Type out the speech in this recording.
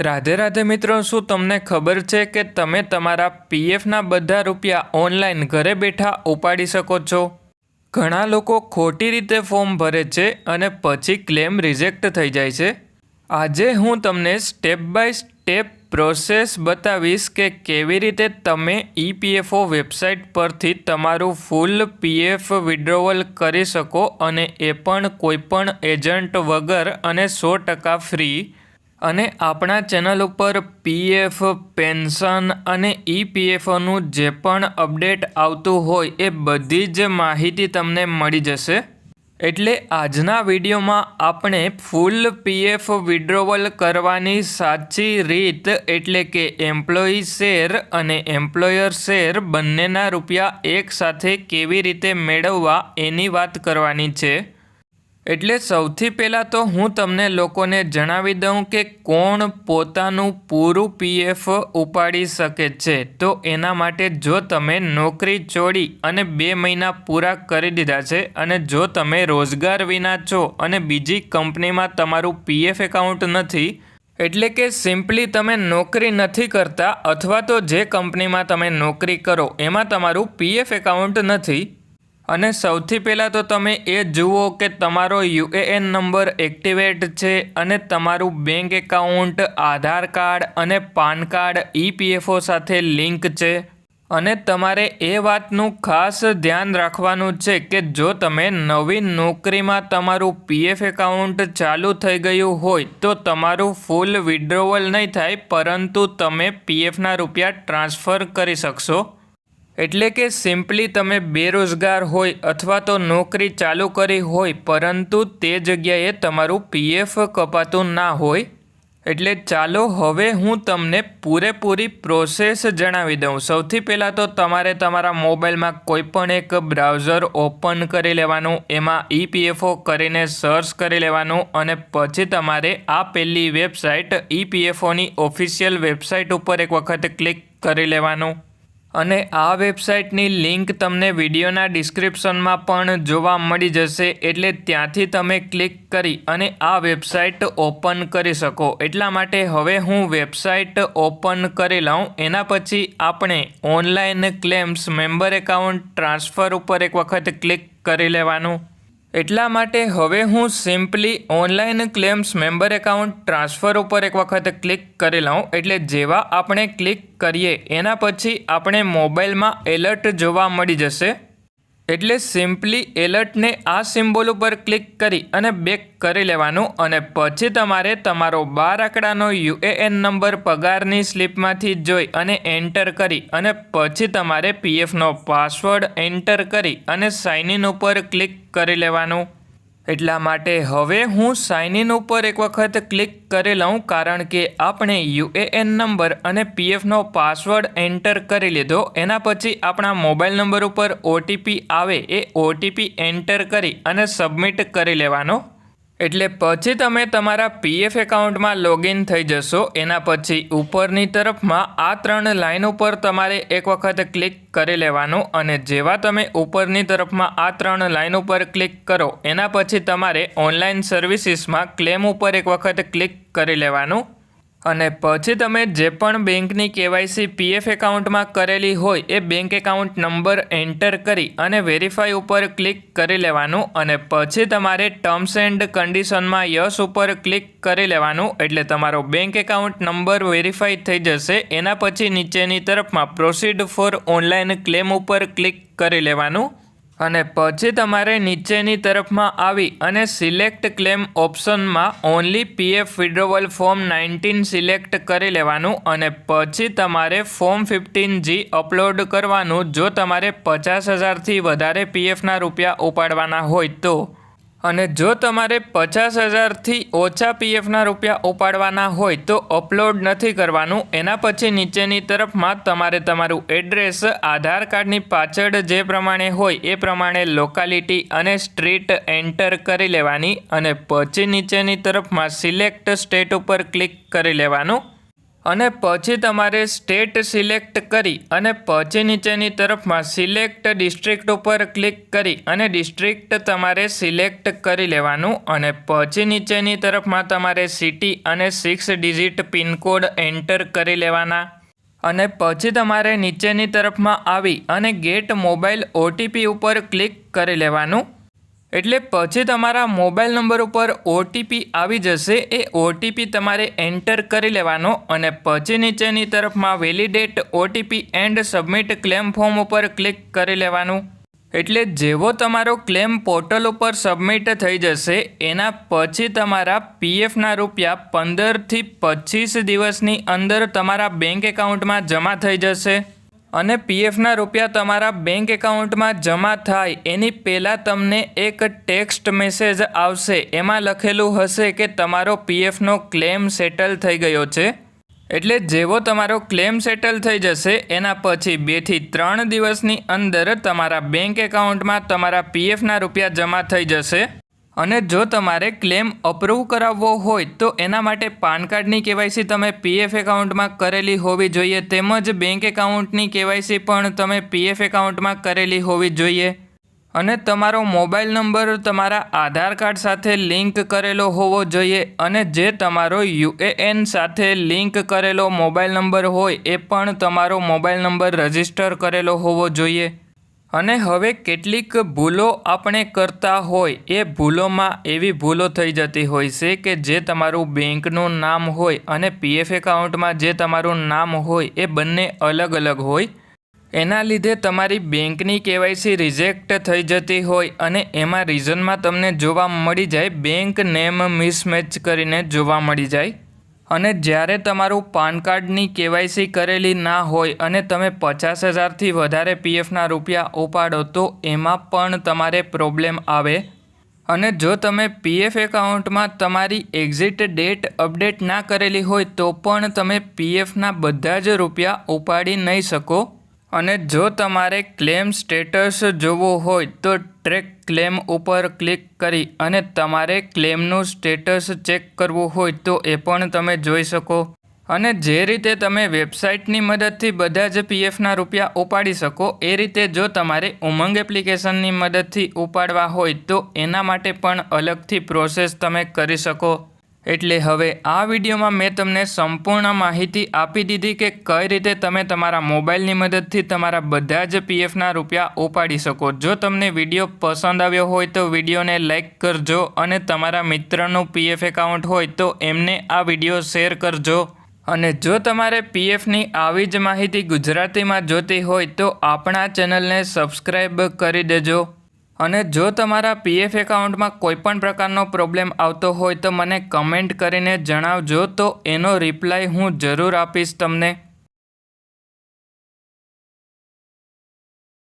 રાધે રાધે મિત્રો, શું તમને ખબર છે કે તમે તમારા પીએફના બધા રૂપિયા ઓનલાઈન ઘરે બેઠા ઉપાડી શકો છો? ઘણા લોકો ખોટી રીતે ફોર્મ ભરે છે અને પછી ક્લેમ રિજેક્ટ થઈ જાય છે. આજે હું તમને સ્ટેપ બાય સ્ટેપ પ્રોસેસ બતાવીશ કે કેવી રીતે તમે ઈપીએફઓ વેબસાઇટ પરથી તમારું ફૂલ પીએફ વિડ્રોવલ કરી શકો અને એ પણ કોઈપણ એજન્ટ વગર અને સો ટકા ફ્રી અને આપણા ચેનલ ઉપર પીએફ પેન્શન અને ઈપીએફનું જે પણ અપડેટ આવતું હોય એ બધી જ માહિતી તમને મળી જશે. એટલે આજના વિડીયોમાં આપણે ફૂલ પીએફ વિડ્રોવલ કરવાની સાચી રીત એટલે કે એમ્પ્લોયી શેર અને એમ્પ્લોયર શેર બંનેના રૂપિયા એકસાથે કેવી રીતે મેળવવા એની વાત કરવાની છે. એટલે સૌથી પહેલાં તો હું તમને લોકોને જણાવી દઉં કે કોણ પોતાનું પૂરું પીએફ ઉપાડી શકે છે. તો એના માટે જો તમે નોકરી છોડી અને બે મહિના પૂરા કરી દીધા છે અને જો તમે રોજગાર વિના છો અને બીજી કંપનીમાં તમારું પીએફ એકાઉન્ટ નથી, એટલે કે સિમ્પલી તમે નોકરી નથી કરતા અથવા તો જે કંપનીમાં તમે નોકરી કરો, એમાં તમારું પીએફ એકાઉન્ટ નથી અને સૌથી પહેલાં તો તમે એ જુઓ કે તમારો યુએએન નંબર એક્ટિવેટ છે અને તમારું બેંક એકાઉન્ટ, આધાર કાર્ડ અને પાન કાર્ડ ઈપીએફઓ સાથે લિંક છે. અને તમારે એ વાતનું ખાસ ધ્યાન રાખવાનું છે કે જો તમે નવી નોકરીમાં તમારું પીએફ એકાઉન્ટ ચાલુ થઈ ગયું હોય તો તમારું ફૂલ વિડ્રોવલ નહીં થાય, પરંતુ તમે પીએફના રૂપિયા ટ્રાન્સફર કરી શકશો. એટલે કે સિમ્પલી તમે બેરોજગાર હોય અથવા તો નોકરી ચાલુ કરી હોય, પરંતુ તે જગ્યાએ તમારું પીએફ કપાતું ના હોય, એટલે ચાલો હવે હું તમને પૂરેપૂરી પ્રોસેસ જણાવી દઉં. સૌથી પહેલાં તો તમારે તમારા મોબાઈલમાં કોઈપણ એક બ્રાઉઝર ઓપન કરી લેવાનું, એમાં ઈપીએફઓ કરીને સર્ચ કરી લેવાનું અને પછી તમારે આ પહેલી વેબસાઇટ ઈપીએફઓની ઓફિશિયલ વેબસાઇટ ઉપર એક વખત ક્લિક કરી લેવાનું. અને આ વેબસાઇટની લિંક તમને વિડીયોના ડિસ્ક્રિપ્શનમાં પણ જોવા મળી જશે, એટલે ત્યાંથી તમે ક્લિક કરી અને આ વેબસાઇટ ઓપન કરી શકો. એટલા માટે હવે હું વેબસાઇટ ઓપન કરી લઉં એના પછી આપણે online claims, member account transfer ઉપર એક વખત ક્લિક કરી લેવાનું. એટલા માટે હવે હું simply online claims member account transfer ઉપર એક વખત ક્લિક કરી લઉં, એટલે જેવા આપણે ક્લિક કરીએ, એના પછી આપણે મોબાઈલમાં એલર્ટ જોવા મળી જશે. એટલે સિમ્પલી એલર્ટને આ સિમ્બોલ ઉપર ક્લિક કરી અને બેક કરી લેવાનું અને પછી તમારે તમારો બાર આંકડાનો યુએએન નંબર પગારની સ્લીપમાંથી જોઈ અને એન્ટર કરી અને પછી તમારે પીએફનો પાસવર્ડ એન્ટર કરી અને સાઇન ઇન ઉપર ક્લિક કરી લેવાનું. એટલા માટે હવે હું સાઇન ઇન ઉપર એક વખત ક્લિક કરી લઉં, કારણ કે આપણે યુએએન નંબર અને પીએફનો પાસવર્ડ એન્ટર કરી લીધો. એના પછી આપણા મોબાઈલ નંબર ઉપર ઓટીપી આવે, એ ઓટીપી એન્ટર કરી અને સબમિટ કરી લેવાનો. એટલે પછી તમે તમારા પીએફ એકાઉન્ટમાં લોગિન થઈ જશો. એના પછી ઉપરની તરફમાં આ ત્રણ લાઇન ઉપર તમારે એક વખત ક્લિક કરી લેવાનું અને જેવા તમે ઉપરની તરફમાં આ ત્રણ લાઇન ઉપર ક્લિક કરો, એના પછી તમારે ઓનલાઈન સર્વિસીસમાં ક્લેમ ઉપર એક વખત ક્લિક કરી લેવાનું. અને પછી તમે જે પણ બેંકની કેવાયસી પીએફ એકાઉન્ટમાં કરેલી હોય એ બેંક એકાઉન્ટ નંબર એન્ટર કરી અને વેરીફાઈ ઉપર ક્લિક કરી લેવાનું અને પછી તમારે ટર્મ્સ એન્ડ કન્ડિશનમાં યસ ઉપર ક્લિક કરી લેવાનું. એટલે તમારો બેંક એકાઉન્ટ નંબર વેરીફાઈ થઈ જશે. એના પછી નીચેની તરફમાં પ્રોસીડ ફોર ઓનલાઈન ક્લેમ ઉપર ક્લિક કરી લેવાનું. અને પછી તમારે નીચેની તરફમાં આવી અને select claim ઓપ્શનમાં only PF withdrawal form nineteen select કરી લેવાનું અને પછી તમારે ફોર્મ ફિફ્ટીન જી અપલોડ કરવાનું જો તમારે પચાસ હજારથી વધારે પીએફના રૂપિયા ઉપાડવાના હોય તો. અને જો તમારે પચાસ હજારથી ઓછા પીએફના રૂપિયા ઉપાડવાના હોય તો અપલોડ નથી કરવાનું. એના પછી નીચેની તરફમાં તમારે તમારું એડ્રેસ, આધાર કાર્ડની પાછળ જે પ્રમાણે હોય એ પ્રમાણે લોકાલિટી અને સ્ટ્રીટ એન્ટર કરી લેવાની અને પછી નીચેની તરફમાં સિલેક્ટ સ્ટેટ ઉપર ક્લિક કરી લેવાનું. અને પછી તમારે સ્ટેટ સિલેક્ટ કરી અને પછી નીચેની તરફમાં સિલેક્ટ ડિસ્ટ્રિક્ટ ઉપર ક્લિક કરી અને ડિસ્ટ્રિક્ટ તમારે સિલેક્ટ કરી લેવાનું અને પછી નીચેની તરફમાં તમારે સિટી અને સિક્સ ડિજિટ પિનકોડ એન્ટર કરી લેવાના. અને પછી તમારે નીચેની તરફમાં આવી અને ગેટ મોબાઈલ ઓટીપી ઉપર ક્લિક કરી લેવાનું. એટલે પછી તમારા મોબાઈલ નંબર ઉપર ઓટીપી આવી જશે, એ ઓટીપી તમારે એન્ટર કરી લેવાનો અને પછી નીચેની તરફમાં validate OTP and submit claim form ઉપર ક્લિક કરી લેવાનું. એટલે જેવો તમારો ક્લેમ પોર્ટલ ઉપર સબમિટ થઈ જશે, એના પછી તમારા પીએફના રૂપિયા પંદરથી પચીસ દિવસની અંદર તમારા બેંક એકાઉન્ટમાં જમા થઈ જશે. અને પીએફના રૂપિયા તમારા બેંક એકાઉન્ટમાં જમા થાય, એની પહેલાં તમને એક ટેક્સ્ટ મેસેજ આવશે. એમાં લખેલું હશે કે તમારો પીએફનો ક્લેમ સેટલ થઈ ગયો છે. એટલે જેવો તમારો ક્લેમ સેટલ થઈ જશે, એના પછી બેથી ત્રણ દિવસની અંદર તમારા બેંક એકાઉન્ટમાં તમારા પીએફના રૂપિયા જમા થઈ જશે. અને જો તમારે ક્લેમ અપ્રૂવ કરાવવો હોય તો એના માટે પાન કાર્ડની કેવાયસી તમે પીએફ એકાઉન્ટમાં કરેલી હોવી જોઈએ તેમજ બેંક એકાઉન્ટની કેવાયસી પણ તમે પીએફ એકાઉન્ટમાં કરેલી હોવી જોઈએ. અને તમારો મોબાઈલ નંબર તમારા આધાર કાર્ડ સાથે લિંક કરેલો હોવો જોઈએ અને જે તમારો યુએએન સાથે લિંક કરેલો મોબાઈલ નંબર હોય એ પણ તમારો મોબાઈલ નંબર રજિસ્ટર કરેલો હોવો જોઈએ. અને હવે કેટલીક ભૂલો આપણે કરતા હોય, એ ભૂલોમાં એવી ભૂલો થઈ જતી હોય છે કે જે તમારું બેંકનું નામ હોય અને પીએફ એકાઉન્ટમાં જે તમારું નામ હોય, એ બંને અલગ અલગ હોય. એના લીધે તમારી બેંકની કેવાયસી રિજેક્ટ થઈ જતી હોય અને એમાં રીઝનમાં તમને જોવા મળી જાય, બેંક નેમ મિસમેચ કરીને જોવા મળી જાય. અને જ્યારે તમારું પાન કાર્ડની કેવાયસી કરેલી ના હોય અને તમે પચાસ હજારથી વધારે પીએફના રૂપિયા ઉપાડો, તો એમાં પણ તમારે પ્રોબ્લેમ આવે. અને જો તમે પીએફ એકાઉન્ટમાં તમારી એક્ઝિટ ડેટ અપડેટ ના કરેલી હોય, તો પણ તમે પીએફના બધા જ રૂપિયા ઉપાડી નહીં શકો. અને જો તમારે ક્લેમ સ્ટેટસ જોવું હોય તો ટ્રેક ક્લેમ ઉપર ક્લિક કરી અને તમારે ક્લેમનું સ્ટેટસ ચેક કરવું હોય તો એ પણ તમે જોઈ શકો. અને જે રીતે તમે વેબસાઇટની મદદથી બધા જ પીએફના રૂપિયા ઉપાડી શકો, એ રીતે જો તમારે ઉમંગ એપ્લિકેશનની મદદથી ઉપાડવા હોય તો એના માટે પણ અલગથી પ્રોસેસ તમે કરી શકો. એટલે હવે આ વિડીયોમાં મેં તમને સંપૂર્ણ માહિતી આપી દીધી કે કઈ રીતે તમે તમારા મોબાઈલની મદદથી તમારા બધા જ પીએફના રૂપિયા ઉપાડી શકો. જો તમને વીડિયો પસંદ આવ્યો હોય તો વિડીયોને લાઇક કરજો અને તમારા મિત્રનું પીએફ એકાઉન્ટ હોય તો એમને આ વીડિયો શેર કરજો. અને જો તમારે પીએફની આવી જ માહિતી ગુજરાતીમાં જોતી હોય તો આપણા ચેનલને સબસ્ક્રાઈબ કરી દેજો. અને જો તમારા પીએફ એકાઉન્ટમાં કોઈપણ પ્રકારનો પ્રોબ્લેમ આવતો હોય તો મને કમેન્ટ કરીને જણાવજો તો એનો રિપ્લાય હું જરૂર આપીશ તમને.